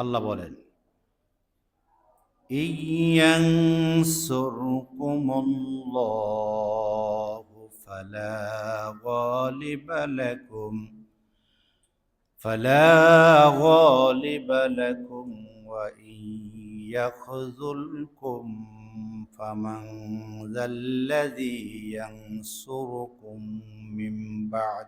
আল্লাহ বলেন ينصركم الله فلا غالب لكم فلا غالب لكم وإن يخذلكم فمن ذا الذي ينصركم من بعد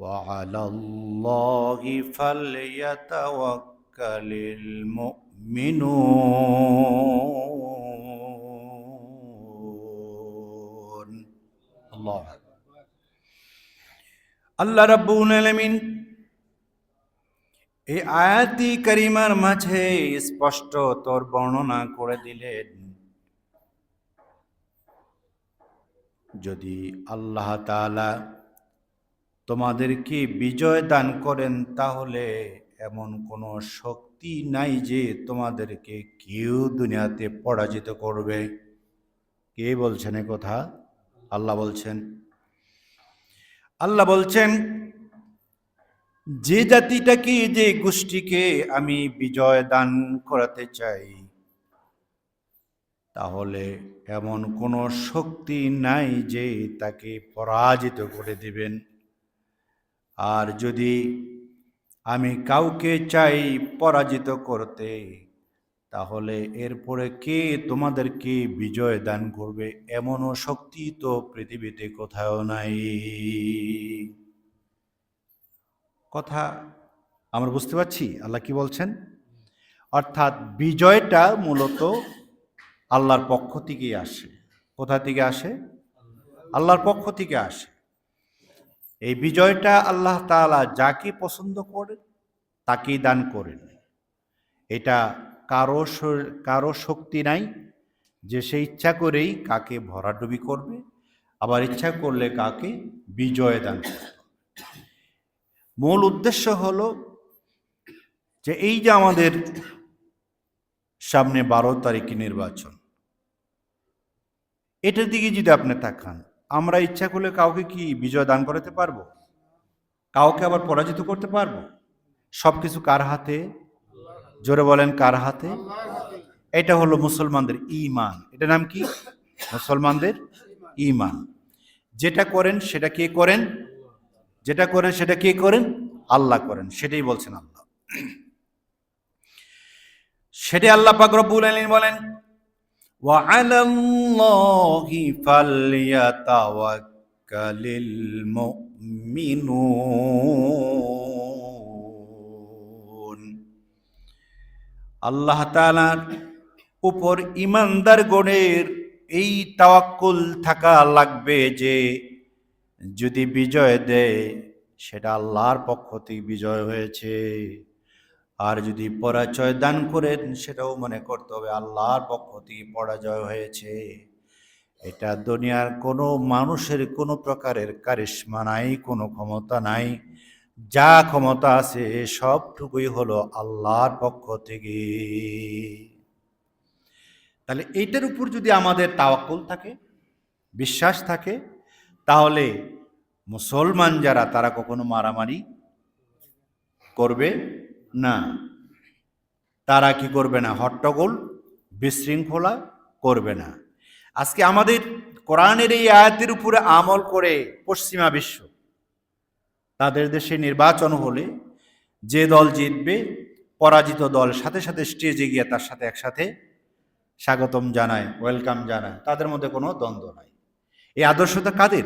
وعلى الله فليتوكل المؤمنون الله আল্লাহ রাব্বুল আলামিন এই আয়াতি করিমার মাঝে স্পষ্ট তোর বর্ণনা করে দিলেন যদি আল্লাহ তাআলা তোমাদেরকে বিজয় দান করেন তাহলে এমন কোনো শক্তি নাই যে তোমাদেরকে কেউ দুনিয়াতে পরাজিত করবে। কে বলছেন এ কথা? আল্লাহ বলছেন। আল্লাহ বলছেন, যে জাতিটাকে, যে গোষ্ঠীকে আমি বিজয় দান করাতে চাই, তাহলে এমন কোনো শক্তি নাই যে তাকে পরাজিত করে দিবেন। আর যদি আমি কাউকে চাই পরাজিত করতে, তাহলে এরপরে কে তোমাদেরকে বিজয় দান করবে? এমনও শক্তি তো পৃথিবীতে কোথাও নাই। কথা আমরা বুঝতে পারছি? আল্লাহ কি বলছেন? অর্থাৎ বিজয়টা মূলত আল্লাহর পক্ষ থেকেই আসে। কোথা থেকে আসে? আল্লাহর পক্ষ থেকে আসে। এই বিজয়টা আল্লাহ তাআলা যাকে পছন্দ করেন তাকেই দান করেন। এটা কারও কারও শক্তি নাই যে সে ইচ্ছা করেই কাকে ভরাডুবি করবে, আবার ইচ্ছা করলে কাকে বিজয় দান করবে। মূল উদ্দেশ্য হল যে এই যে আমাদের সামনে বারো তারিখে নির্বাচন, এটার দিকে যদি আপনি তাকান আমরা ইচ্ছা করলে কাউকে কি বিজয় দান করাতে পারব? কাউকে আবার পরাজিত করতে পারব? সব কিছু কার হাতে? জোরে বলেন, কার হাতে? এটা হলো মুসলমানদের ইমান এটা নাম কি? মুসলমানদের ইমান যেটা করেন, সেটা কে করেন? যেটা করেন, সেটা কে করেন? আল্লাহ করেন। সেটাই বলছেন আল্লাহ। সেটাই আল্লাহ পাক রব্বুল বলেন وعلى الله فليتوكل المؤمنون আল্লাহ তাআলার উপর ইমানদার গণের এই তাওয়াক্কুল থাকা লাগবে যে যদি বিজয় দেয় সেটা আল্লাহর পক্ষ থেকে বিজয় হয়েছে আর যদি পরাজয় দান করেন, সেটাও মনে করতে হবে আল্লাহর পক্ষ থেকে পরাজয় হয়েছে। এটা দুনিয়ার কোনো মানুষের কোনো প্রকারের কারিশ্মা নাই, কোনো ক্ষমতা নাই। যা ক্ষমতা আছে, সবটুকুই হলো আল্লাহর পক্ষ থেকে। তাহলে এইটার উপর যদি আমাদের তাওয়াক্কুল থাকে, বিশ্বাস থাকে, তাহলে মুসলমান যারা, তারা কখনো মারামারি করবে? না। তারা কি করবে না? হট্টগোল, বিশৃঙ্খলা করবে না। আজকে আমাদের কোরআনের এই আয়াতের উপরে আমল করে পশ্চিমা বিশ্ব, তাদের দেশে নির্বাচন হলে যে দল জিতবে, পরাজিত দল সাথে সাথে স্টেজে গিয়ে তার সাথে একসাথে স্বাগতম জানায়, ওয়েলকাম জানায়। তাদের মধ্যে কোনো দ্বন্দ্ব নাই। এই আদর্শতা কাদের?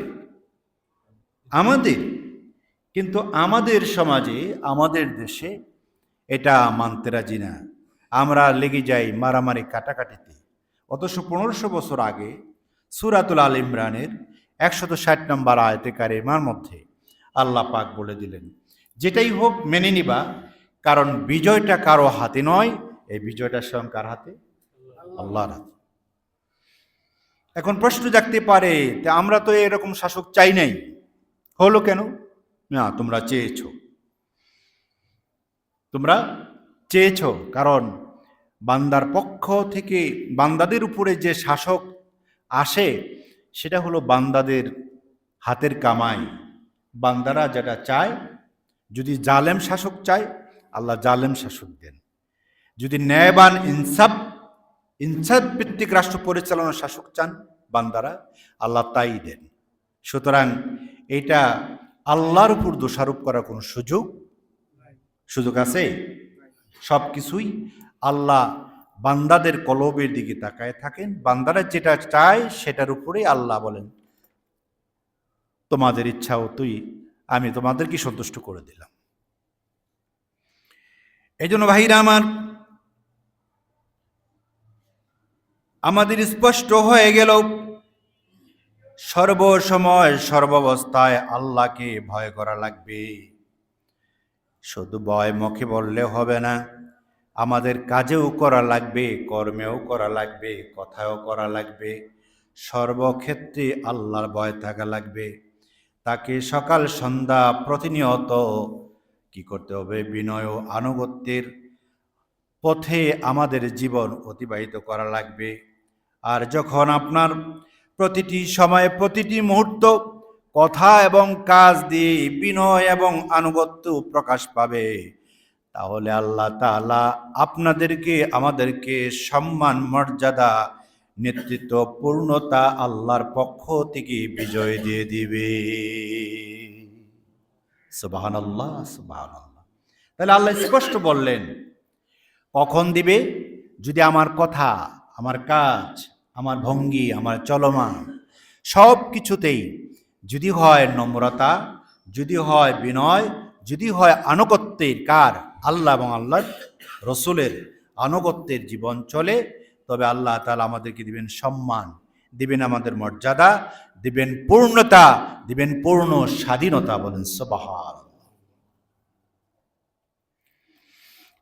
আমাদের। কিন্তু আমাদের সমাজে, আমাদের দেশে এটা মানতে রাজি না। আমরা লেগে যাই মারামারি কাটাকাটিতে। অথচ পনেরোশো বছর আগে সুরাতুল আল ইমরানের একশত ষাট নম্বর আয়তে কারিমার মধ্যে আল্লাহ পাক বলে দিলেন, যেটাই হোক মেনে নিবা, কারণ বিজয়টা কারও হাতে নয়, এই বিজয়টা স্বয়ং কার হাতে? আল্লাহর হাতে। এখন প্রশ্ন জাগতে পারে, তা আমরা তো এরকম শাসক চাই নাই, হলো কেন? না, তোমরা চেয়েছো। তোমরা চেয়েছ, কারণ বান্দার পক্ষ থেকে বান্দাদের উপরে যে শাসক আসে, সেটা হলো বান্দাদের হাতের কামাই। বান্দারা যেটা চায়, যদি জালেম শাসক চায়, আল্লাহ জালেম শাসক দেন। যদি ন্যায়বান ইনসাফ ইনসাফ ভিত্তিক রাষ্ট্র পরিচালনার শাসক চান, বান্দারা আল্লাহ তাই দেন। সুতরাং এটা আল্লাহর উপর দোষারোপ করার কোনো সুযোগ সুযোগ আছে? সব কিছুই আল্লাহ বান্দাদের কলবের দিকে তাকায় থাকেন। বান্দারা যেটা চায় সেটার উপরে আল্লাহ বলেন। তোমাদের ইচ্ছা তুই আমি তোমাদেরকে সন্তুষ্ট করে দিলাম। এই জন্য ভাইরা আমার, আমাদের স্পষ্ট হয়ে গেল, সর্বসময় সর্বাবস্থায় আল্লাহকে ভয় করা লাগবে। শুধু ভয় মুখে বললে হবে না। আমাদের কাজেও করা লাগবে, কর্মেও করা লাগবে, কথাও করা লাগবে। সর্বক্ষেত্রে আল্লাহর ভয় থাকা লাগবে। তাকে সকাল, সন্ধ্যা প্রতিনিয়ত কি করতে হবে? বিনয় ও আনুগত্যের পথে আমাদের জীবন অতিবাহিত করা লাগবে। আর যখন আপনার প্রতিটি সময়ে প্রতিটি মুহূর্ত কথা এবং কাজ দিয়ে বিনয় এবং আনুগত্য প্রকাশ পাবে। তাহলে আল্লাহ তাআলা আপনাদেরকে, আমাদেরকে সম্মান, মর্যাদা নেতৃত্ব পূর্ণতা আল্লাহর পক্ষ থেকে বিজয় দিয়ে দিবে। সুবাহান আল্লাহ আল্লাহ তাহলে আল্লাহ স্পষ্ট বললেন, কখন দিবে? যদি আমার কথা, আমার কাজ, আমার ভঙ্গি, আমার চলমান সব কিছুতেই যদি হয় নম্রতা, যদি হয় বিনয়, যদি হয় আনুগত্যের কার? আল্লাহ এবং আল্লাহ রসুলের আনুগত্যের জীবন চলে। তবে আল্লাহ তালা আমাদেরকে দিবেন সম্মান, দিবেন আমাদের মর্যাদা, দিবেন পূর্ণতা, দিবেন পূর্ণ স্বাধীনতা বলেন সবাহার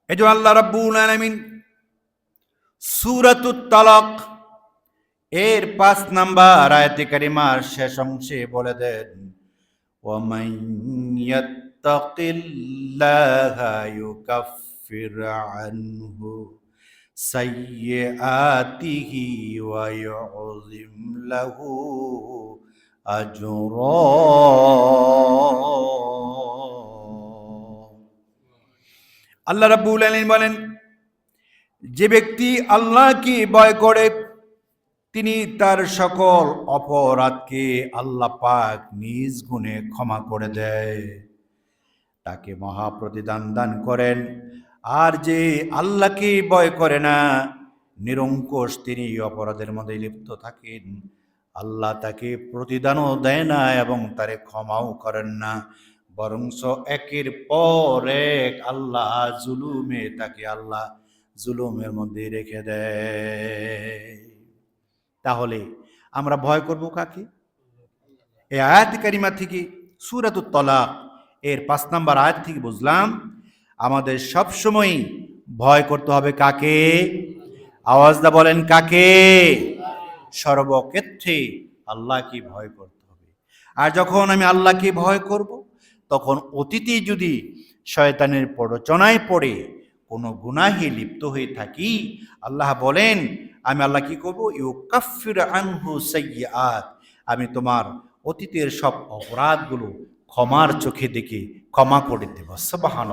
এই জন্য আল্লাহ রাব্বুল আলামিন সূরাতুত তালাক এর পাঁচ নাম্বার আয়াতে কারিমার শেষ অংশে বলে দেন ومن يتق الله يكفر عنه سيئاته ويعظم له أجرا আল্লাহ রাব্বুল আলামিন বলেন যে ব্যক্তি আল্লাহকে ভয় করে তিনি তার সকল অপরাধকে আল্লাহ পাক নিজ গুণে ক্ষমা করে দেয়। তাকে মহাপ্রতিদান দান করেন। আর যে আল্লাহকে ভয় করে না, নিরঙ্কুশ তিনি অপরাধের মধ্যে লিপ্ত থাকেন। আল্লাহ তাকে প্রতিদানও দেয় না এবং তারে ক্ষমাও করেন না। বরংস একের পর এক আল্লাহ জুলুমে তাকে আল্লাহ জুলুমের মধ্যে রেখে দেয়। তাহলে আমরা ভয় করব কাকে? এই আয়াত কারিমা থেকে সুরাত তলাক, এর পাঁচ নাম্বার আয়াত থেকে বুঝলাম, আমাদের সব সময় ভয় করতে হবে কাকে? আওয়াজদা বলেন কাকে? সর্বক্ষেত্রে আল্লাহকে ভয় করতে হবে। আর যখন আমি আল্লাহকে ভয় করব, তখন অতীতে যদি শয়তানের প্ররোচনায় পড়ে কোনো গুনাহে লিপ্ত হয়ে থাকি, আল্লাহ বলেন আমি আল্লাহ কি করব? ইউ কাফির আনহু সাইয়াত আমি তোমার অতীতের সব অপরাধগুলো ক্ষমার চোখে দেখে ক্ষমা করে দেব। সুবহান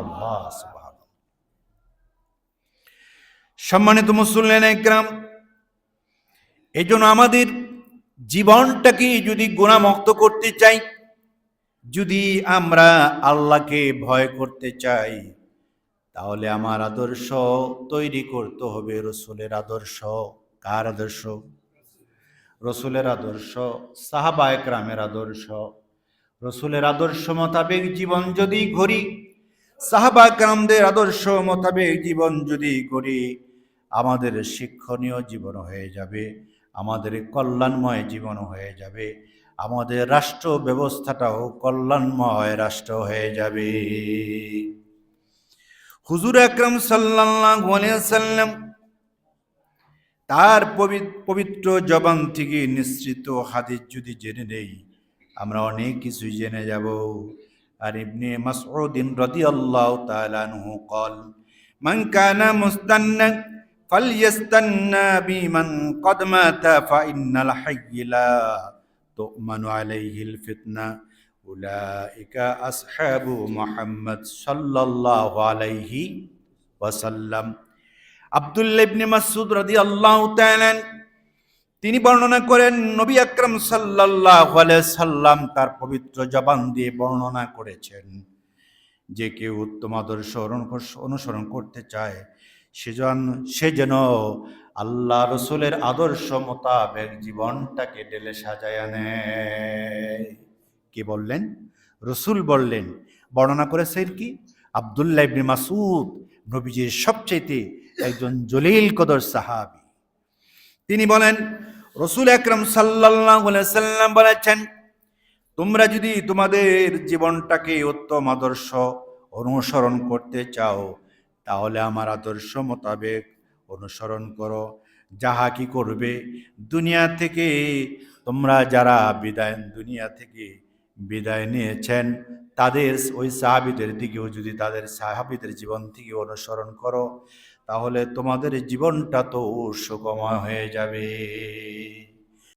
সম্মানিত মুসল্লেন একরাম এই জন্য আমাদের জীবনটাকে যদি গুণামুক্ত করতে চাই, যদি আমরা আল্লাহকে ভয় করতে চাই, তাহলে আমার আদর্শ তৈরি করতে হবে, রসুলের আদর্শ। কার আদর্শ? রসুলের আদর্শ, সাহাবা একরামের আদর্শ। রসুলের আদর্শ মোতাবেক জীবন যদি গড়ি সাহাবা একরামদের আদর্শ মোতাবেক জীবন যদি গড়ি আমাদের শিক্ষণীয় জীবন হয়ে যাবে, আমাদের কল্যাণময় জীবন হয়ে যাবে, আমাদের রাষ্ট্র ব্যবস্থাটাও কল্যাণময় রাষ্ট্র হয়ে যাবে। হুজুর আকরম সাল্লাহ সাল্লাম তার পবিত্র জবান থেকে নিশ্চিত হাদিস যদি জেনে নেই আমরা অনেক কিছু জেনে যাব আর ইবনে মাসউদিন রাদিয়াল্লাহু তাআলা আনহু قال من كان مستنا فليستنى بمن قد مات فإن الحي لا تؤمن عليه الفتنة উলাইকা আসহাবু মুহাম্মদ সাল্লাল্লাহু আলাইহি ওয়াসাল্লাম আব্দুল্লাহ ইবনে মাসউদ রাদিয়াল্লাহু তাআলা তিনি বর্ণনা করেন, নবী আকরাম আলাইহি সাল্লাম তার পবিত্র জবান দিয়ে বর্ণনা করেছেন যে কেউ উত্তম আদর্শ অনুসরণ করতে চায় সেজন সে যেন আল্লাহ রসুলের আদর্শ মোতাবেক জীবনটাকে ঢেলে সাজায় নেয় কি বললেন? রসুল বললেন। বর্ণনা করেছেন কি? আবদুল্লাহ ইবনে মাসুদ নবীজির সবচেয়ে একজন জলিল কদর সাহাবী। তিনি বলেন, রসুল আকরম সাল্লাম বলেছেন, তোমরা যদি তোমাদের জীবনটাকে উত্তম আদর্শ অনুসরণ করতে চাও, তাহলে আমার আদর্শ মোতাবেক অনুসরণ করো। যাহা কি করবে দুনিয়া থেকে, তোমরা যারা বিদায়, দুনিয়া থেকে বিদায় নিয়েছেন তাদের ওই সাহাবিদের দিকেও যদি তাদের সাহাবিদের জীবন থেকে অনুসরণ করো, তাহলে তোমাদের জীবনটা তো সুগময় হয়ে যাবে।